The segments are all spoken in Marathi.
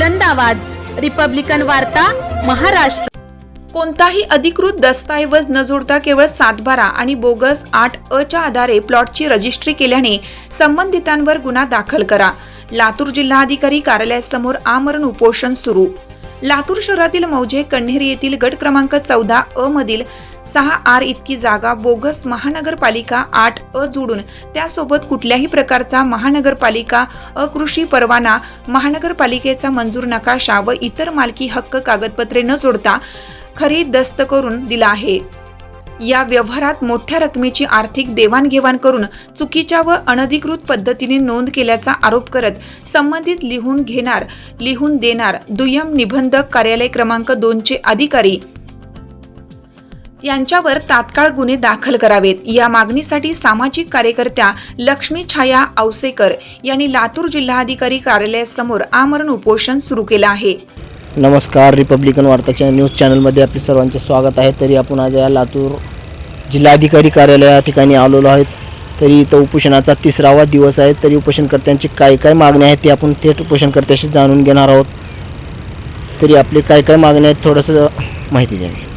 बुलंद आवाज. रिपब्लिकन वार्ता महाराष्ट्र. कोणताही अधिकृत दस्तऐवज न जोडता केवळ सातबारा आणि बोगस आठ अ च्या आधारे प्लॉटची रजिस्ट्री केल्याने संबंधितांवर गुन्हा दाखल करा. लातूर जिल्हाधिकारी कार्यालयासमोर आमरण उपोषण सुरू. लातूर शहरातील मौजे कण्हेरी येथील गट क्रमांक चौदा अ मधील सहा आर इतकी जागा बोगस महानगरपालिका आठ अ जोडून त्यासोबत कुठल्याही प्रकारचा महानगरपालिका अकृषी परवाना महानगरपालिकेचा मंजूर नकाशा व इतर मालकी हक्क कागदपत्रे न जोडता खरी दस्त करून दिला आहे. या व्यवहारात मोठ्या रकमेची आर्थिक देवाणघेवाण करून चुकीच्या व अनधिकृत पद्धतीने नोंद केल्याचा आरोप करत संबंधित लिहून घेणार लिहून देणार दुय्यम निबंधक कार्यालय क्रमांक दोनचे अधिकारी यांच्यावर तात्काळ गुन्हे दाखल करावेत. या मागणीसाठी सामाजिक कार्यकर्त्या लक्ष्मी छाया औसेकर यांनी लातूर जिल्हाधिकारी कार्यालयासमोर आमरण उपोषण सुरू केलं आहे. नमस्कार रिपब्लिकन वार्ताच्या न्यूज चॅनलमध्ये आपले सर्वांचे स्वागत आहे. तरी आपण आज या लातूर जिल्हाधिकारी कार्यालय या ठिकाणी आलेलो आहेत. तरी इथं उपोषणाचा तिसरावा दिवस आहे. तरी उपोषणकर्त्यांची काय काय मागण्या आहेत ते आपण थेट उपोषणकर्त्याशी जाणून घेणार आहोत. तरी आपले काय काय मागण्या आहेत थोडंसं माहिती द्यावी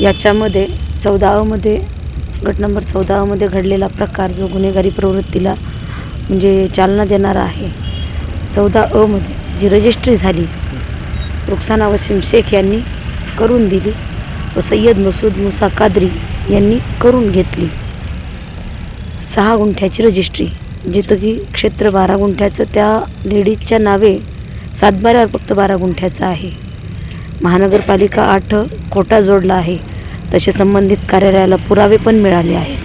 याच्यामध्ये चौदावामध्ये गट नंबर चौदावामध्ये घडलेला प्रकार जो गुन्हेगारी प्रवृत्तीला म्हणजे चालना देणारा आहे. चौदा अमध्ये जी रजिस्ट्री झाली रुखसाना वसीम शेख यांनी करून दिली व सय्यद मसूद मुसा कादरी यांनी करून घेतली. सहा गुंठ्याची रजिस्ट्री जिथं की क्षेत्र बारा गुंठ्याचं त्या लेडीजच्या नावे सातबाऱ्यावर फक्त बारा गुंठ्याचं आहे. महानगरपालिका आठ कोटा जोडला आहे. तसे संबंधित कार्यालयाला पुरावे पण मिळाले आहेत.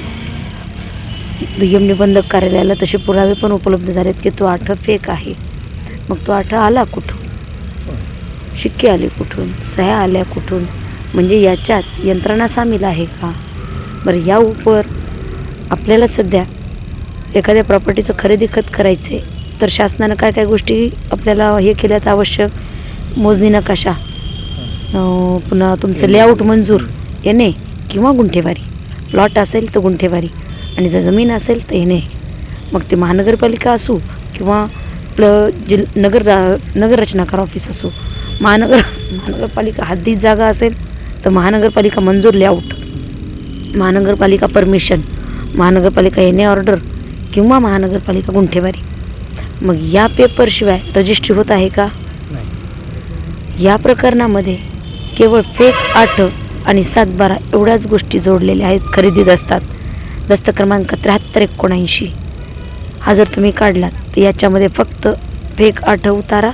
दुय्यम निबंधक कार्यालयाला तसे पुरावे पण उपलब्ध झालेत की तो आठ फेक आहे. मग तो आठ आला कुठून? शिक्के आले कुठून? सह्या आल्या कुठून? म्हणजे याच्यात यंत्रणा सामील आहे का? बरं या उपर आपल्याला सध्या एखाद्या प्रॉपर्टीचं खरेदी खत करायचं आहे तर शासनानं काय काय गोष्टी आपल्याला हे केल्यात आवश्यक? मोजणी नकाशा पुन्हा तुमचं लेआउट मंजूर येणे किंवा गुंठेवारी? प्लॉट असेल तर गुंठेवारी. आणि जर जमीन असेल तर येणे. मग ते महानगरपालिका असू किंवा आपलं जिल नगर नगर रचनाकार ऑफिस असो महानगर महानगरपालिका हद्दीत जागा असेल तर महानगरपालिका मंजूर लेआउट महानगरपालिका परमिशन महानगरपालिका येणे ऑर्डर किंवा महानगरपालिका गुंठेवारी. मग या पेपरशिवाय रजिस्ट्री होत आहे का? या प्रकरणामध्ये केवळ फेक आठ आणि सात बारा एवढ्याच गोष्टी जोडलेल्या आहेत खरेदी दस्तात दस्त क्रमांक त्र्याहत्तर एकोणऐंशी. हा जर तुम्ही काढलात तर याच्यामध्ये फक्त फेक आठ उतारा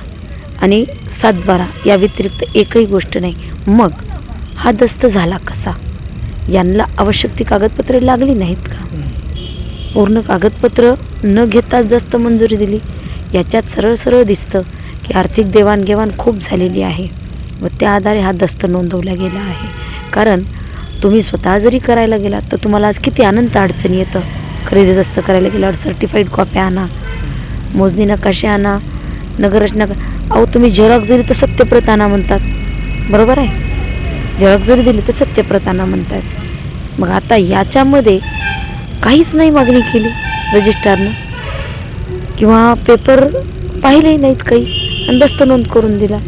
आणि सात बारा या व्यतिरिक्त एकही गोष्ट नाही. मग हा दस्त झाला कसा? यांना आवश्यक ती कागदपत्रे लागली नाहीत का? पूर्ण कागदपत्र न घेताच दस्त मंजुरी दिली. याच्यात सरळ सरळ दिसतं की आर्थिक देवाणघेवाण खूप झालेली आहे व त्या आधारे हा दस्त नोंदवला गेला आहे. कारण तुम्ही स्वतः जरी करायला गेलात तर तुम्हाला आज किती अनंत अडचणी येतं. खरेदी दस्त करायला गेल्यावर सर्टिफाईड कॉप्या आणा. मोजणी नकाशे आणा. नगररचना अहो तुम्ही झेरॉक्स जरी तर सत्यप्रत आणा म्हणतात. बरोबर आहे? झेरॉक्स जरी दिली तर सत्यप्रत आणा म्हणतात. मग आता याच्यामध्ये काहीच नाही मागणी केली रजिस्ट्रारनं किंवा पेपर पाहिलेही नाहीत काही. आणि दस्त नोंद करून दिला.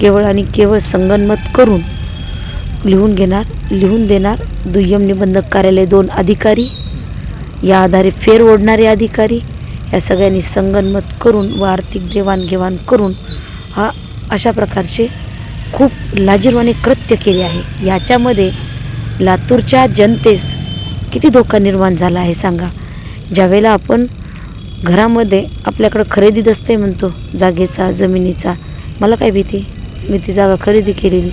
केवळ आणि केवळ संगनमत करून लिहून घेणार लिहून देणार. दुय्यम निबंधक कार्यालय दोन अधिकारी. या आधारे फेर ओढणारे अधिकारी. या सगळ्यांनी संगनमत करून व आर्थिक देवाणघेवाण करून हा अशा प्रकारचे खूप लाजीरवाने कृत्य केले आहे. याच्यामध्ये लातूरच्या जनतेस किती धोका निर्माण झाला आहे सांगा. ज्यावेळेला आपण घरामध्ये आपल्याकडं खरेदी दस्तय म्हणतो जागेचा जमिनीचा. मला काय भीती? मी ती जागा खरेदी केलेली.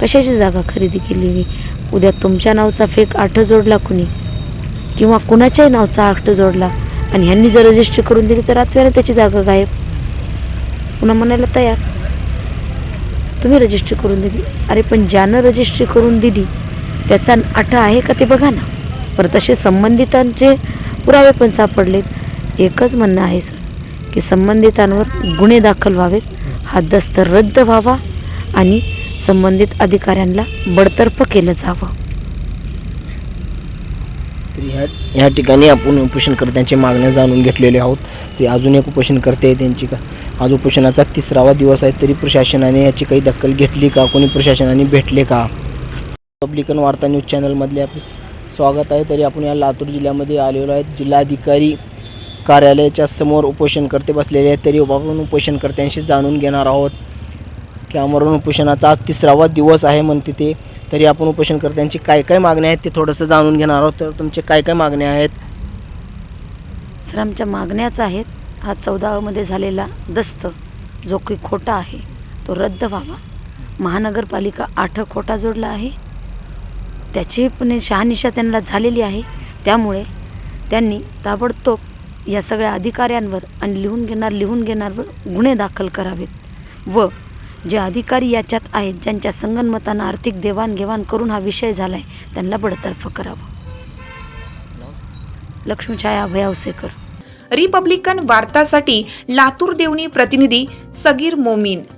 कशाची जागा खरेदी केलेली उद्या तुमच्या नावचा फेक आठ जोडला कुणी? किंवा कुणाच्याही नावचा आठ जोडला? आणि ह्यांनी जर रजिस्ट्री करून दिली तर रात्रीला त्याची जागा गायब. पुन्हा म्हणायला तयार. तुम्ही रजिस्ट्री करून दिली. अरे पण ज्यानं रजिस्ट्री करून दिली त्याचा आठा आहे का ते बघा ना. पर तसे संबंधितांचे पुरावे पण सापडलेत. एकच म्हणणं आहे सर की संबंधितांवर गुन्हे दाखल व्हावेत. हा दस्त रद्द व्हावा आणि संबंधित अधिकाऱ्यांना बडतर्फ केलं जावं. तरी ह्या ह्या ठिकाणी आपण उपोषणकर्त्यांची मागण्या जाणून घेतलेले आहोत. तरी अजून एक उपोषणकर्ते आहे त्यांची का? आज उपोषणाचा तिसरावा दिवस आहे तरी प्रशासनाने याची काही दखल घेतली का? कोणी प्रशासनाने भेटले का? रिपब्लिकन वार्ता न्यूज चॅनलमधले आपले स्वागत आहे. तरी आपण या लातूर जिल्ह्यामध्ये आलेलो आहेत जिल्हाधिकारी कार्यालयाच्या समोर उपोषणकर्ते बसलेले आहेत. तरी आपण उपोषणकर्त्यांशी जाणून घेणार आहोत. की आमरण उपोषणाचा आज तिसरावा दिवस आहे म्हणते ते तरी आपण उपोषणकर्त्यांची काय काय मागण्या आहेत ते थोडंसं जाणून घेणार आहोत. तर तुमचे काय काय मागण्या आहेत? सर आमच्या मागण्याच आहेत. हा चौदामध्ये झालेला दस्त जो काही खोटा आहे तो रद्द व्हावा. महानगरपालिका आठ खोटा जोडला आहे. त्याची पण शहानिशा त्यांना झालेली आहे. त्यामुळे त्यांनी ताबडतोब या सगळ्या अधिकाऱ्यांवर आणि लिहून घेणार लिहून घेणारवर गुन्हे दाखल करावेत व जे अधिकारी याच्यात आहेत ज्यांच्या संगनमतानं आर्थिक देवाणघेवाण करून हा विषय झाला आहे त्यांना बडतर्फ करावं. लक्ष्मीछाया भयावसेकर. रिपब्लिकन वार्तासाठी लातूर देवणी प्रतिनिधी सगीर मोमीन.